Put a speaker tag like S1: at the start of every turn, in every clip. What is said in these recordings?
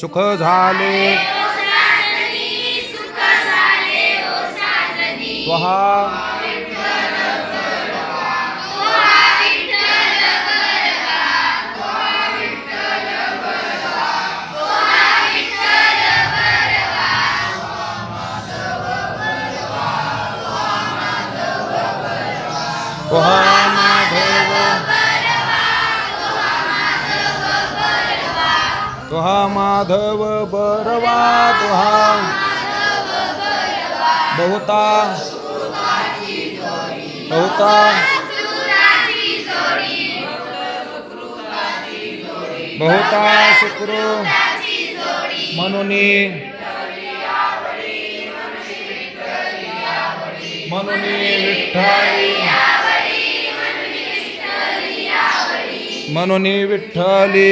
S1: सुख झाले. त्वहा. त्वहा. तुहा माधव बरवा तुहा बहुता बहुता बहुता शुक्र मनुनी मनुनी विठ्ठली मनुनी विठ्ठली।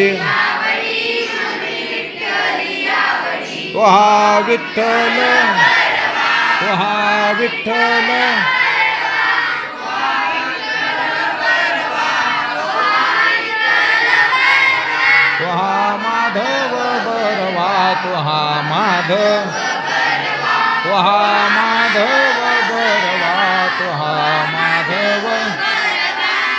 S1: तो विठ्ठल तो विठ्ठल तो माधव बरवा तुहा माधव तो हा माधव बरवा तुहा माधव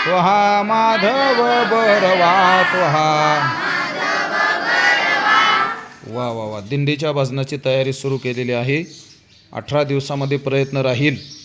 S1: तो माधव बरवा तुहा वा वा वा. दिंडीच्या भजनाची तयारी सुरू केलेली आहे. अठरा दिवसामध्ये प्रयत्न राहील.